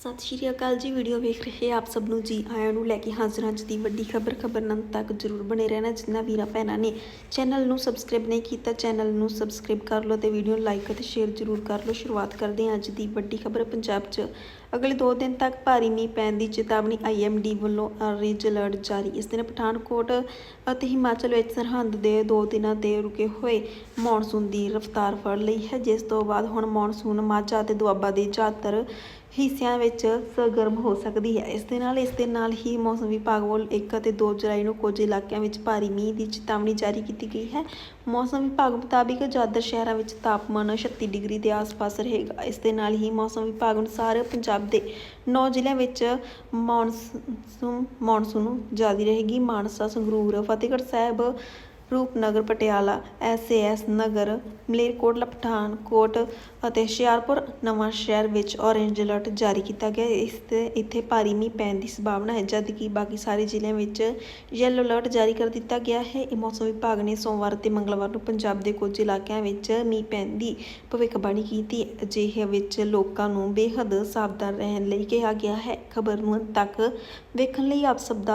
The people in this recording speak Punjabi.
ਸਤਿ ਸ਼੍ਰੀ ਅਕਾਲ ਜੀ, ਵੀਡੀਓ ਵੇਖ ਰਹੇ ਆਪ ਸਭ ਨੂੰ ਜੀ। ਆਇਆਂ ਨੂੰ ਲੈ ਕੇ ਹਾਜ਼ਰ ਹਾਂ ਅੱਜ ਦੀ ਵੱਡੀ ਖਬਰ। ਖਬਰ ਨੰਤ ਤੱਕ ਜਰੂਰ ਬਣੇ ਰਹਿਣਾ, ਜਿੰਨਾ ਵੀਰਾਂ ਭੈਣਾਂ ਨੇ ਚੈਨਲ ਨੂੰ ਸਬਸਕ੍ਰਾਈਬ ਨਹੀਂ ਕੀਤਾ, ਚੈਨਲ ਨੂੰ ਸਬਸਕ੍ਰਾਈਬ ਕਰ ਲਓ ਤੇ ਵੀਡੀਓ ਨੂੰ ਲਾਈਕ ਅਤੇ ਸ਼ੇਅਰ ਜਰੂਰ ਕਰ ਲਓ। ਸ਼ੁਰੂਆਤ ਕਰਦੇ ਹਾਂ ਅੱਜ ਦੀ ਵੱਡੀ ਖਬਰ ਪੰਜਾਬ 'ਚ। ਅਗਲੇ 2 ਦਿਨ ਤੱਕ ਭਾਰੀ ਮੀਂਹ ਪੈਣ ਦੀ ਚੇਤਾਵਨੀ ਆਈਐਮਡੀ ਵੱਲੋਂ ਔਰੇਂਜ ਅਲਰਟ ਜਾਰੀ। ਇਸ ਦਿਨ ਪਠਾਨਕੋਟ ਅਤੇ ਹਿਮਾਚਲ ਵਿੱਚ ਸਰਹੰਦ ਦੇ ਦੋ ਦਿਨਾਂ ਤੇ ਰੁਕੇ ਹੋਏ ਮੌਨਸੂਨ ਦੀ ਰਫ਼ਤਾਰ ਫੜ ਲਈ ਹੈ। ਜਿਸ ਤੋਂ ਬਾਅਦ ਹੁਣ ਮੌਨਸੂਨ ਮਾਝਾ ਅਤੇ ਦੁਆਬਾ ਦੇ ਜ਼ਿਆਦਾਤਰ ਹਿੱਸਿਆਂ ਵਿੱਚ ਸਰਗਰਮ ਹੋ ਸਕਦੀ ਹੈ। ਇਸ ਦੇ ਨਾਲ, ਇਸ ਦੇ ਨਾਲ ਹੀ ਮੌਸਮ ਵਿਭਾਗ ਵੱਲ 1 ਅਤੇ 2 ਜੁਲਾਈ ਨੂੰ ਕੁਝ ਇਲਾਕਿਆਂ ਵਿੱਚ ਭਾਰੀ ਮੀਂਹ ਦੀ ਚੇਤਾਵਨੀ ਜਾਰੀ ਕੀਤੀ ਗਈ ਹੈ। ਮੌਸਮ ਵਿਭਾਗ ਮੁਤਾਬਿਕ ਜ਼ਿਆਦਾਤਰ ਸ਼ਹਿਰਾਂ ਵਿੱਚ ਤਾਪਮਾਨ 36 ਡਿਗਰੀ ਦੇ ਆਸ-ਪਾਸ ਰਹੇਗਾ। ਇਸ ਦੇ ਨਾਲ ਹੀ ਮੌਸਮ ਵਿਭਾਗ ਅਨੁਸਾਰ ਪੰਜਾਬ ਦੇ 9 ਜ਼ਿਲ੍ਹਿਆਂ ਵਿੱਚ ਮੌਨਸੂਨ ਮੌਨਸੂਨ ਜਾਰੀ ਰਹੇਗੀ। ਮਾਨਸਾ, ਸੰਗਰੂਰ, ਫਤਿਹਗੜ੍ਹ ਸਾਹਿਬ ਰੂਪਨਗਰ, ਪਟਿਆਲਾ ਐਸਏਐਸ ਨਗਰ ਮਲੇਰਕੋਟਲਾ ਪਠਾਨਕੋਟ ਅਤੇ ਹੁਸ਼ਿਆਰਪੁਰ ਨਵਾਂ ਸ਼ਹਿਰ ਵਿੱਚ ਔਰੇਂਜ ਅਲਰਟ ਜਾਰੀ ਕੀਤਾ ਗਿਆ ਇਸ ਤੇ ਇੱਥੇ ਭਾਰੀ ਮੀਂਹ ਪੈਣ ਦੀ ਸੰਭਾਵਨਾ ਹੈ, ਜਦਕਿ ਬਾਕੀ ਸਾਰੇ ਜ਼ਿਲ੍ਹਿਆਂ ਵਿੱਚ ਯੈਲੋ ਅਲਰਟ ਜਾਰੀ ਕਰ ਦਿੱਤਾ ਗਿਆ ਹੈ। ਇਹ ਮੌਸਮ ਵਿਭਾਗ ਨੇ ਸੋਮਵਾਰ ਅਤੇ ਮੰਗਲਵਾਰ ਨੂੰ ਪੰਜਾਬ ਦੇ ਕੁਝ ਇਲਾਕਿਆਂ ਵਿੱਚ ਮੀਂਹ ਪੈਣ ਦੀ ਭਵਿੱਖਬਾਣੀ ਕੀਤੀ। ਅਜਿਹੇ ਵਿੱਚ ਲੋਕਾਂ ਨੂੰ ਬੇਹੱਦ ਸਾਵਧਾਨ ਰਹਿਣ ਲਈ ਕਿਹਾ ਗਿਆ ਹੈ। ਖਬਰ ਨੂੰ ਅੰਤ ਤੱਕ ਵੇਖਣ ਲਈ ਆਪ ਸਭ ਦਾ